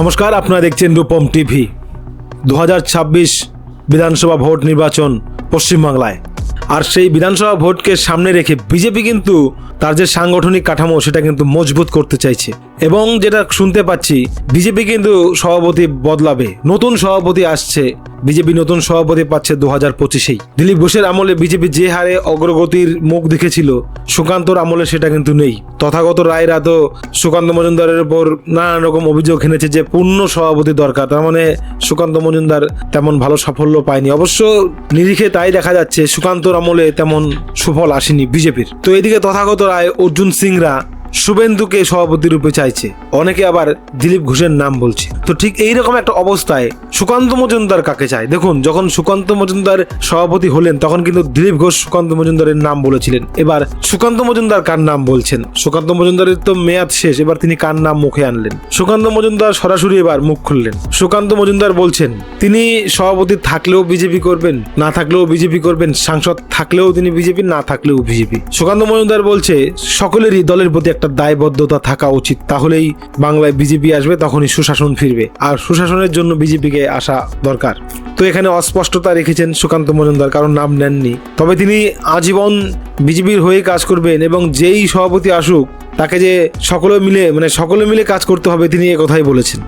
নমস্কার, আপনারা দেখছেন রূপম টিভি। দু হাজার ছাব্বিশ বিধানসভা ভোট নির্বাচন পশ্চিমবাংলায়। আর সেই বিধানসভা ভোটকে সামনে রেখে বিজেপি কিন্তু তার যে সাংগঠনিক কাঠামো, সেটা কিন্তু মজবুত করতে চাইছে। এবং যেটা শুনতে পাচ্ছি, বিজেপি কিন্তু সভাপতি বদলাবে। নতুন সভাপতি আসছে, বিজেপি নতুন সভাপতি পাচ্ছে দু হাজার পঁচিশেই। দিলীপ ঘোষের আমলে বিজেপি যে হারে অগ্রগতির মুখ দেখেছিল, সুকান্তর আমলে সেটা কিন্তু নেই। তথাগত রায়রা তো সুকান্ত মজুমদারের উপর নানান রকম অভিযোগ এনেছে যে পূর্ণ সভাপতি দরকার। তার মানে সুকান্ত মজুমদার তেমন ভালো সাফল্য পায়নি। অবশ্য নিরিখে তাই দেখা যাচ্ছে, সুকান্তর আমলে তেমন সুফল আসেনি বিজেপির। তো এদিকে তথাগত রায় অর্জুন সিংরা শুভেন্দুকে সভাপতি রূপে চাইছে। অনেকে আবার দিলীপ ঘোষের নাম বলছে। তো ঠিক এইরকম একটা অবস্থায় সুকান্ত মজুমদার কাকে চায়? দেখুন, যখন সুকান্ত মজুমদার সভাপতি হলেন, তখন কিন্তু দিলীপ ঘোষ সুকান্ত মজুমদারের নাম বলেছিলেন। এবার সুকান্ত মজুমদার কার নাম বলছেন? সুকান্ত মজুমদারের তো মেয়াদ শেষ, এবার তিনি কার নাম মুখে আনলেন? সুকান্ত মজুমদার সরাসরি এবার মুখ খুললেন। সুকান্ত মজুমদার বলছেন, তিনি সভাপতি থাকলেও বিজেপি করবেন, না থাকলেও বিজেপি করবেন, সাংসদ থাকলেও তিনি বিজেপি, না থাকলেও বিজেপি। সুকান্ত মজুমদার বলছে, সকলেরই দলের প্রতি একটা দায়বদ্ধতা থাকা উচিত। তাহলেই বাংলায় বিজেপি আসবে, তখনই সুশাসন ফিরবে। আর সুশাসনের জন্য বিজেপিকে আসা দরকার। তো এখানে অস্পষ্টতা রেখেছেন সুকান্ত মজুমদার, কারণ নাম নেননি। তবে তিনি আজীবন বিজেপির হয়ে কাজ করবেন এবং যেই সভাপতি আসুক, তাকে যে সকলে মিলে মানে সকলে মিলে কাজ করতে হবে, তিনি কথাই বলেছেন।